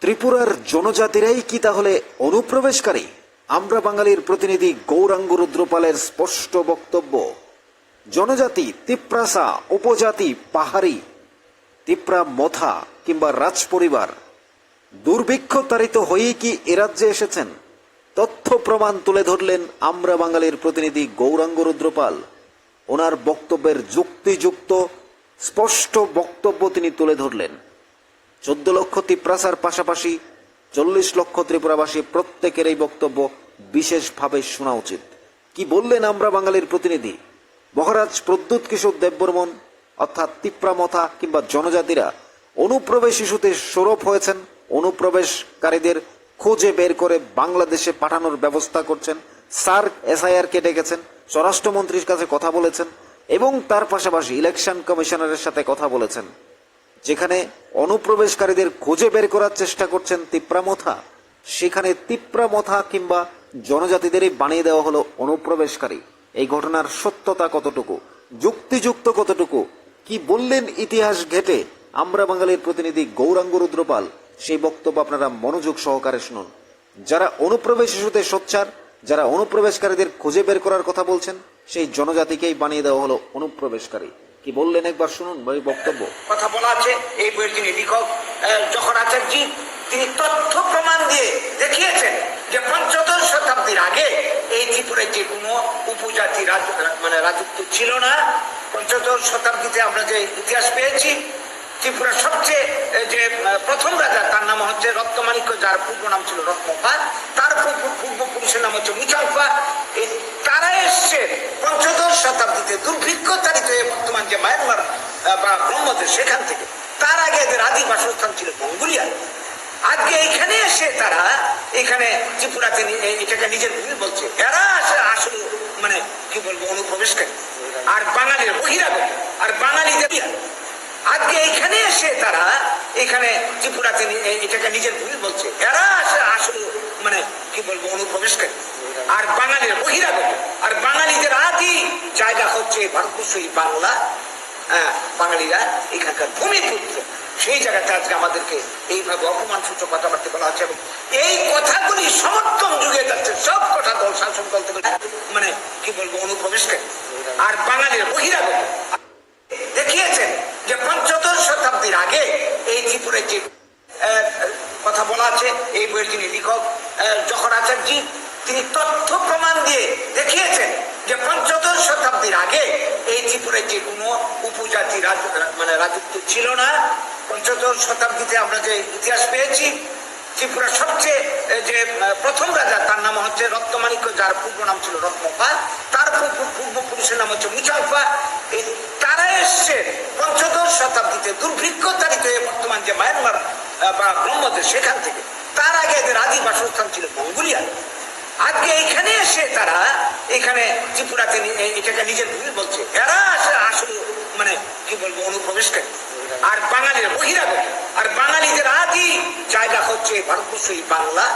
ত্রিপুরার জনজাতিরাই কি তাহলে অনুপ্রবেশকারী? আমরা বাঙালির প্রতিনিধি গৌরাঙ্গ রুদ্রপালের স্পষ্ট বক্তব্য। জনজাতি তিপ্রাসা, উপজাতি পাহাড়ি, তিপ্রা মথা কিংবা রাজপরিবার। দুর্ভিক্ষ তাড়িত হয়েই কি এ রাজ্যে এসেছেন? তথ্য প্রমাণ তুলে ধরলেন আমরা বাঙালির প্রতিনিধি গৌরাঙ্গ রুদ্রপাল। ওনার বক্তব্যের যুক্তিযুক্ত, স্পষ্ট বক্তব্য তিনি তুলে ধরলেন। চোদ্দ লক্ষ তিপ্রাসার পাশাপাশি চল্লিশ লক্ষ ত্রিপুরাবাসী প্রত্যেকের এই বক্তব্য বিশেষভাবে শোনা উচিত। কি বললেন আমরা বাঙালির প্রতিনিধি? মহারাজ প্রদ্যুৎ কিশোর দেববর্মন, অর্থাৎ তিপ্রামথা কিংবা জনজাতিরা অনুপ্রবেশ ইস্যুতে সরব হয়েছেন, অনুপ্রবেশকারীদের খুঁজে বের করে বাংলাদেশে পাঠানোর ব্যবস্থা করছেন সার্ক এসআইআর কে ডেকেছেন, স্বরাষ্ট্রমন্ত্রীর কাছে কথা বলেছেন এবং তার পাশাপাশি ইলেকশন কমিশনারের সাথে কথা বলেছেন। যেখানে অনুপ্রবেশকারীদের খুঁজে বের করার চেষ্টা করছেন তিপ্রামথা, সেখানে তিপ্রামথা কিংবা জনজাতিদেরই বানিয়ে দেওয়া হলো অনুপ্রবেশকারী। এই ঘটনার সত্যতা কতটুকু, যুক্তিযুক্ত কতটুকু, কি বললেন ইতিহাস ঘেটে, আমরা বাঙালির প্রতিনিধি গৌরাঙ্গ রুদ্রপাল, সেই বক্তব্য আপনারা মনোযোগ সহকারে শুনুন। যারা অনুপ্রবেশ ইস্যুতে সোচ্চার, যারা অনুপ্রবেশকারীদের খুঁজে বের করার কথা বলছেন, সেই জনজাতিকেই বানিয়ে দেওয়া হলো অনুপ্রবেশকারী। কি বললেন একবার শুনুন ওই বক্তব্য। কথা বলা আছে, এই বইয়ের যিনি লেখক যখন আচার্যি তিনি তথ্য প্রমাণ দিয়ে দেখিয়েছেন যে পঞ্চদশ শতাব্দীর আগে এই ত্রিপুরায় যে কোনো উপজাতি মানে রাজত্ব ছিল না। পঞ্চদশ শতাব্দীতে আমরা যে ইতিহাস পেয়েছি ত্রিপুরার সবচেয়ে যে প্রথম রাজা, তার নাম হচ্ছে রত্নমাণিক্য যার পূর্ব নাম ছিল রত্নপা তার পূর্বপুরুষের নাম হচ্ছে মুচাম্পা এই তারা এসছে পঞ্চদশ শতাব্দীতে দুর্ভিক্ষ তারিত বর্তমান যে মায়ানমার বা ব্রহ্মদেশ সেখান থেকে। তার আগে এদের আদি বাসস্থান ছিল মঙ্গোলিয়া। আজকে এখানে এসে তারা, এখানে ত্রিপুরাতে এটাকে নিজের ভূমি বলছে, এরা আসে আসলে মানে কি বলব, অনুপ্রবেশকারী। আর বাঙালির বহিরাগত। আর বাঙালিদের আজকে এখানে এসে তারা এখানে এটাকে নিজের ভূমি বলছে। এরা আসে আসলে মানে কি বলব, অনুপ্রবেশকারী। আর বাঙালির আর বাঙালিদের আদি জায়গা হচ্ছে বাংলা। হ্যাঁ বাঙালিরা এখানকার ভূমিপুত্র সেই জায়গাতে আজকে আমাদেরকে এইভাবে অপমান সূচক কথাবার্তা বলা হচ্ছে। এবং এই কথাগুলি সমর্থন যুগে যাচ্ছে। সব কথা দল শাসন থেকে মানে কি বলব, অনুপ্রবেশকারী। আর বাঙালির বহিরাগত। দেখিয়েছেন যে পঞ্চদশ শতাব্দীর আগে এই ত্রিপুরের যে কথা বলা আছে, এই বইয়ের যিনি লেখক যখন আচার্যি, তিনি তথ্য প্রমাণ দিয়ে দেখিয়েছেন যে পঞ্চদশ শতাব্দীর আগে এই ত্রিপুরের যে কোনো উপজাতি মানে রাজত্ব ছিল না। পঞ্চদশ শতাব্দীতে আমরা যে ইতিহাস পেয়েছি, ত্রিপুরার সবচেয়ে যে প্রথম রাজা, তার নাম হচ্ছে রত্নমাণিক্য, যার পূর্ব নাম ছিল রত্নপা তার পূর্ব পূর্বপুরুষের নাম হচ্ছে মুচাম্পা এই এসছে পঞ্চদশ শতাব্দীতে দুর্ভিক্ষ তারিত হয়ে বর্তমান যে মায়ানমার বা ব্রহ্মদেশ সেখান থেকে, তার আগে এদের আদি বাসস্থান ছিল মঙ্গোলিয়া। আজকে এখানে এসে তারা এখানে ত্রিপুরাতে এটাকে নিজের ভূমি বলছে। এরা আসে আসলে মানে কি বলব, অনুপ্রবেশকারী। আর বাঙালির বহিরাগত। আর বাঙালিদের আদি জায়গা হচ্ছে ভারতবর্ষ, এই বাংলা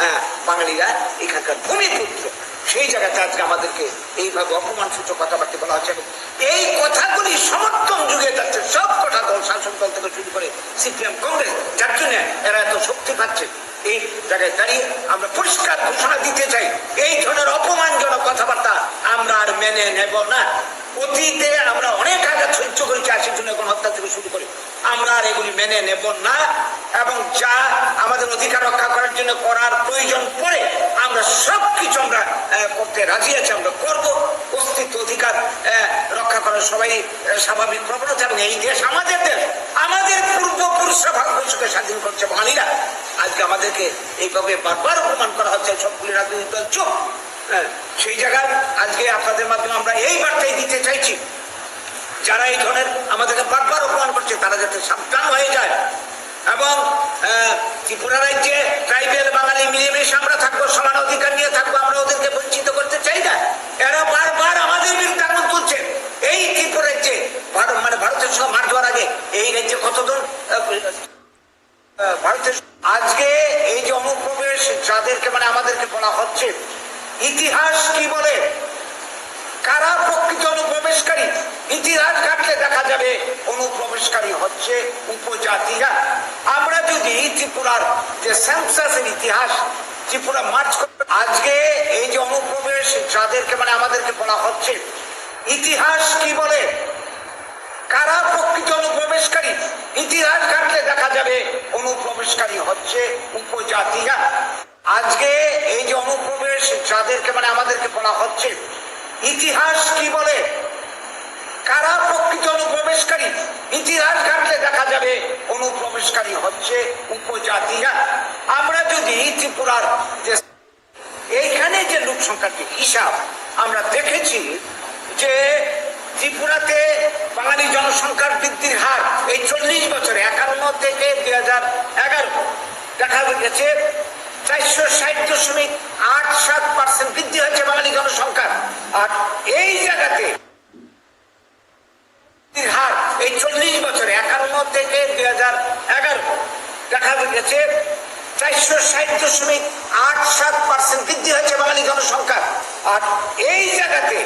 হ্যাঁ বাঙালিরা এখানকার ভূমিপুত্র। সেই জায়গাতে আজকে আমাদেরকে এইভাবে অপমান সূচক কথাবার্তা বলা হচ্ছে। এবং এই কথাগুলি সমর্থন যুগে যাচ্ছে। সব কথা দল শাসক দল থেকে শুরু করে সিপিএম, কংগ্রেস, যার জন্য এরা এত শক্তি পাচ্ছে, এই জায়গায় দাঁড়িয়ে আমরা পরিষ্কার ঘোষণা দিতে চাই। এই ধরনের অপমানজনক কথাবার্তা আমরা আর মেনে নেব না। অতীতে আমরা অনেক আঘাত সহ্য করেছি, আশির জন্য এখন হত্যা থেকে শুরু করে। আমরা আর এগুলি মেনে নেব না, এবং যা আমাদের অধিকার রক্ষা করার জন্য করার প্রয়োজন পড়ে আমরা সব কিছু আমরা করতে রাজি আছি আমরা করব। অস্তিত্ব অধিকার রক্ষা করার সবাই স্বাভাবিক প্রবণতা এবং এই দেশ আমাদের দেশ আমাদের পূর্বপুরুষরা ভারতবর্ষকে স্বাধীন করছে বাঙালিরা আজকে আমাদেরকে এইভাবে বারবার অপমান করা হচ্ছে সবগুলি রাজনৈতিক দল হ্যাঁ, সেই জায়গায় আজকে আপনাদের মাধ্যমে আমরা এই বার্তাই দিতে চাইছি যারা এই ধরনের আমাদেরকে বারবার অপমান করছে তারা যাতে সাবধান হয়ে যায়। এবং আহ, ত্রিপুরা রাজ্যে ট্রাইবেল বাঙালি মিলেমিশে আমরা থাকব সমান অধিকার নিয়ে থাকব আমরা ওদেরকে বঞ্চিত করতে চাই না এরা বারবার আমাদের বিরুদ্ধে আগুন তুলছে এই ত্রিপুরা রাজ্যে ভারত মানে ভারতের সঙ্গে মার দেওয়ার আগে এই রাজ্যে কতজন আহ, আহ, ভারতের আজকে এই যে যাদেরকে মানে আমাদেরকে বলা হচ্ছে, ইতিহাস কি বলে? কারা প্রকৃত অনুপ্রবেশকারী? ইতিহাস ঘাটলে দেখা যাবে অনুপ্রবেশকারী হচ্ছে উপজাতিরা। আমরা যদি ত্রিপুরার যে সেন্সাসের ইতিহাস, ত্রিপুরা মার্চ আজকে এই যে অনুপ্রবেশ যাদেরকে মানে আমাদেরকে বলা হচ্ছে, ইতিহাস কি বলে? কারা প্রকৃত অনুপ্রবেশকারী? ইতিহাস ঘাটলে দেখা যাবে অনুপ্রবেশকারী হচ্ছে উপজাতিরা। আজকে এই যে অনুপ্রবেশ যাদেরকে মানে আমাদেরকে বলা হচ্ছে, ইতিহাস কি বলে? কারা প্রকৃত অনুপ্রবেশকারী? ইতিহাস ঘাটলে দেখা যাবে অনুপ্রবেশকারী হচ্ছে উপজাতিরা। আমরা যদি ত্রিপুরার যে এইখানে যে লোক সংখ্যার যে হিসাব, আমরা দেখেছি যে ত্রিপুরাতে বাঙালি জনসংখ্যার বৃদ্ধির হার এই চল্লিশ বছরে একান্ন থেকে দুই হাজার এগারো। দেখা গেছে চারশো ষাট দশমিক আট সাত পার্সেন্ট বৃদ্ধি হয়েছে বাঙালি জনসংখ্যার। আর এই জায়গাতে হার এই চল্লিশ বছরে একান্ন থেকে দুই হাজার এগারো। দেখা গেছে চারশো ষাট দশমিক আট সাত পার্সেন্ট বৃদ্ধি হয়েছে বাঙালি জনসংখ্যা আর এই জায়গাতে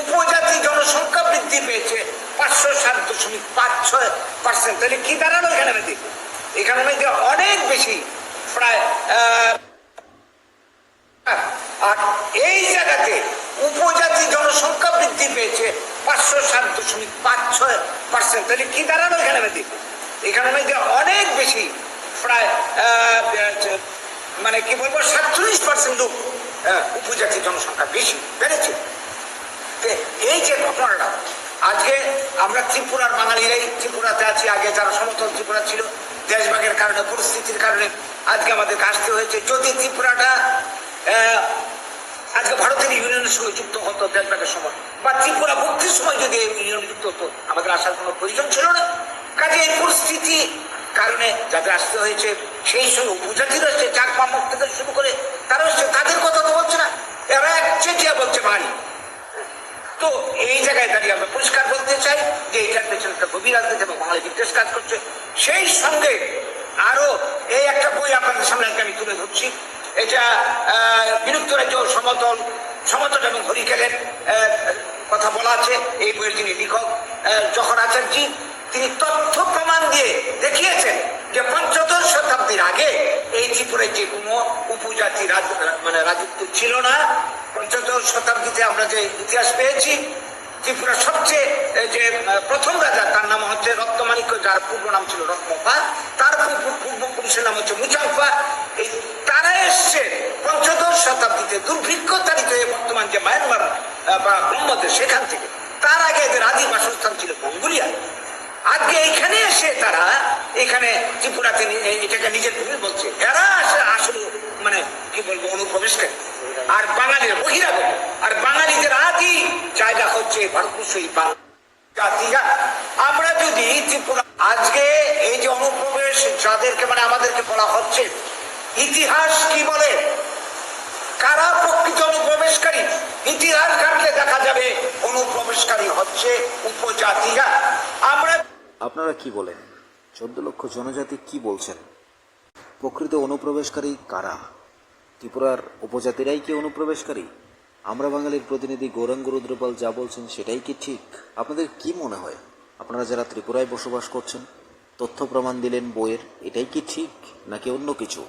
উপজাতি জনসংখ্যা বৃদ্ধি পেয়েছে পাঁচশো সাত দশমিক পাঁচ ছয় পার্সেন্ট। তাহলে কি দাঁড়াল এখানে এখানে অনেক বেশি প্রায় আহ, আর এই জায়গাতে উপজাতি জনসংখ্যা বৃদ্ধি পেয়েছে পাঁচশো সাত দশমিক পাঁচ ছয় পার্সেন্ট তাহলে কি দাঁড়াল এখানে মেয়েদের অনেক বেশি, প্রায় মানে কি বলব, সাতচল্লিশ পার্সেন্ট লোক উপজাতি জনসংখ্যা বেশি, বেড়েছে। এই যে ঘটনাটা, আজকে আমরা ত্রিপুরার বাঙালিরাই ত্রিপুরাতে আছি, আগে যারা সমতল ত্রিপুরা ছিল, দেশভাগের কারণে, পরিস্থিতির কারণে আজকে আমাদেরকে আসতে হয়েছে। যদি ত্রিপুরাটা আজকে ভারতের ইউনিয়নের সঙ্গে যুক্ত হতো, দেশভাগের সময়। বা ত্রিপুরা মুক্তির সময় যদি এই ইউনিয়নে যুক্ত হতো, আমাদের আসার কোনো প্রয়োজন ছিল না। কাজে এই পরিস্থিতি কারণে যাদের আসতে হয়েছে, সেই সঙ্গে উপজাতিরা এসছে, চাকমা মুখ থেকে শুরু করে তারা এসছে, তাদের কথা তো বলছে না। এরা এক চেটিয়া বলছে বাঙালি তো এই জায়গায় দাঁড়িয়ে আমরা পরিষ্কার বলতে চাই যে এটার পেছনে একটা গভীর রাজনীতি এবং বাঙালি বিদ্বেষ কাজ করছে। সেই সঙ্গে আরও এই একটা বই আপনাদের সামনে আমি তুলে ধরছি। এটা বিলুপ্ত রাজ্য সমতল সমতল এবং হরিকেলের কথা বলা আছে। এই বইয়ের যিনি লেখক জহর আচার্যি, তিনি তথ্য প্রমাণ দিয়ে দেখিয়েছেন যে পঞ্চদশ শতাব্দীর আগে এই ত্রিপুরায় যে কোনো উপজাতি মানে রাজত্ব ছিল না। পঞ্চদশ শতাব্দীতে আমরা যে ইতিহাস পেয়েছি ত্রিপুরা সবচেয়ে যে প্রথম রাজা, তার নাম হচ্ছে রক্তমাণিক্য, যার পূর্ব নাম ছিল রত্নপা তার পূর্ব পূর্বপুরুষের নাম হচ্ছে মুচাম্পা এই এসছে। পঞ্চদশ শতাব্দীতে দুর্ভিক্ষ তারিত বর্তমান যে মায়ানমার বা সেখান থেকে। তার আগে এদের আদি বাসস্থান ছিল মঙ্গোলিয়া। এখানে এসে তারা এখানে ত্রিপুরাতে এটাকে নিজের ভূমি বলছে। এরা মানে কি বলব আর বাঙালির বহিরাগত। আর বাঙালিদের আদি জায়গা হচ্ছে ভারতবর্ষই জাতিরা। আমরা যদি ত্রিপুরা আজকে এই যে অনুপ্রবেশ যাদেরকে মানে আমাদেরকে বলা হচ্ছে ইতিহাস কি বলে? কারা প্রকৃত অনুপ্রবেশকারী? ইতিহাস ঘাটলে দেখা যাবে অনুপ্রবেশকারী হচ্ছে উপজাতিরা। আমরা আপনারা কি বলেন? চোদ্দ লক্ষ জনজাতি কি বলছেন? প্রকৃত অনুপ্রবেশকারী কারা? ত্রিপুরার উপজাতিরাই কি অনুপ্রবেশকারী? আমরা বাঙালির প্রতিনিধি গৌরাঙ্গ রুদ্রপাল যা বলছেন সেটাই কি ঠিক? আপনাদের কি মনে হয়? আপনারা যারা ত্রিপুরায় বসবাস করছেন, তথ্য প্রমাণ দিলেন বইয়ের, এটাই কি ঠিক নাকি অন্য কিছু?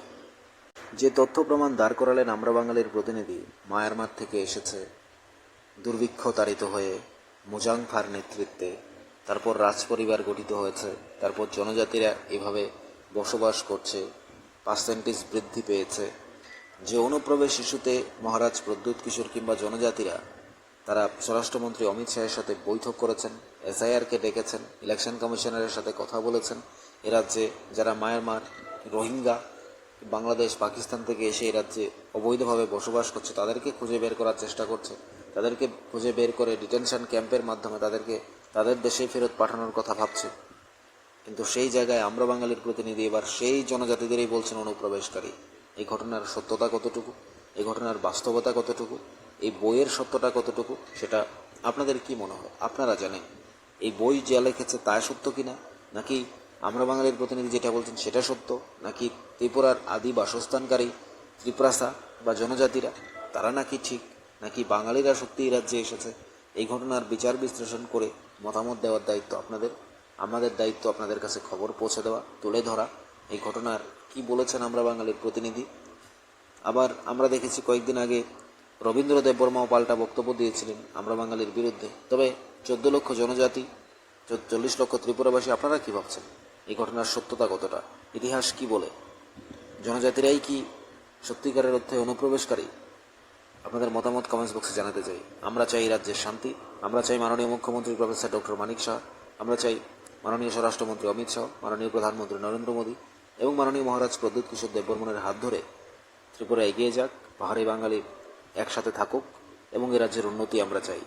যে তথ্য প্রমাণ দাঁড় করালেন আমরা বাঙালির প্রতিনিধি মায়ারমার থেকে এসেছে। দুর্ভিক্ষ তাড়িত হয়ে মুজাংফার নেতৃত্বে তারপর রাজপরিবার গঠিত হয়েছে, তারপর জনজাতিরা এভাবে বসবাস করছে, পার্সেন্টেজ বৃদ্ধি পেয়েছে। যে অনুপ্রবেশ ইস্যুতে মহারাজ প্রদ্যুৎ কিশোর কিংবা জনজাতিরা, তারা স্বরাষ্ট্রমন্ত্রী অমিত শাহের সাথে বৈঠক করেছেন, এসআইআরকে ডেকেছেন, ইলেকশন কমিশনারের সাথে কথা বলেছেন। এ রাজ্যে যারা মায়ানমার রোহিঙ্গা বাংলাদেশ, পাকিস্তান থেকে এসে এই রাজ্যে অবৈধভাবে বসবাস করছে, তাদেরকে খুঁজে বের করার চেষ্টা করছে। তাদেরকে খুঁজে বের করে ডিটেনশন ক্যাম্পের মাধ্যমে তাদেরকে তাদের দেশে ফেরত পাঠানোর কথা ভাবছে। কিন্তু সেই জায়গায় আমরা বাঙালির প্রতিনিধি এবার সেই জনজাতিদেরই বলছেন অনুপ্রবেশকারী। এই ঘটনার সত্যতা কতটুকু? এই ঘটনার বাস্তবতা কতটুকু? এই বইয়ের সত্যটা কতটুকু? সেটা আপনাদের কি মনে হয়? আপনারা জানেন। এই বই যা লিখেছে তা সত্য কিনা? নাকি আমরা বাঙালির প্রতিনিধি যেটা বলছেন সেটা সত্য। নাকি ত্রিপুরার আদি বাসস্থানকারী ত্রিপুরাসা বা জনজাতিরা, তারা নাকি ঠিক? নাকি বাঙালিরা সত্যি এই রাজ্যে এসেছে? এই ঘটনার বিচার বিশ্লেষণ করে মতামত দেওয়ার দায়িত্ব আপনাদের। আমাদের দায়িত্ব আপনাদের কাছে খবর পৌঁছে দেওয়া, তুলে ধরা। এই ঘটনার কি বলেছেন আমরা বাঙালির প্রতিনিধি? আবার আমরা দেখেছি কয়েকদিন আগে রবীন্দ্র দেববর্মাও পাল্টা বক্তব্য দিয়েছিলেন আমরা বাঙালির বিরুদ্ধে। তবে চোদ্দ লক্ষ জনজাতি চল্লিশ লক্ষ ত্রিপুরাবাসী, আপনারা কী ভাবছেন? এই ঘটনার সত্যতা কতটা? ইতিহাস কি বলে? জনজাতিরাই কি সত্যিকারের অর্থে অনুপ্রবেশকারী? আপনাদের মতামত কমেন্টস বক্সে জানাতে চাই। আমরা চাই রাজ্যের শান্তি, আমরা চাই মাননীয় মুখ্যমন্ত্রী প্রফেসর ডক্টর মানিক শাহ, আমরা চাই মাননীয় স্বরাষ্ট্রমন্ত্রী অমিত শাহ, মাননীয় প্রধানমন্ত্রী নরেন্দ্র মোদী এবং মাননীয় মহারাজ প্রদ্যুৎ কিশোর দেববর্মনের হাত ধরে ত্রিপুরা এগিয়ে যাক, পাহাড়ি বাঙালি একসাথে থাকুক এবং এ রাজ্যের উন্নতি আমরা চাই।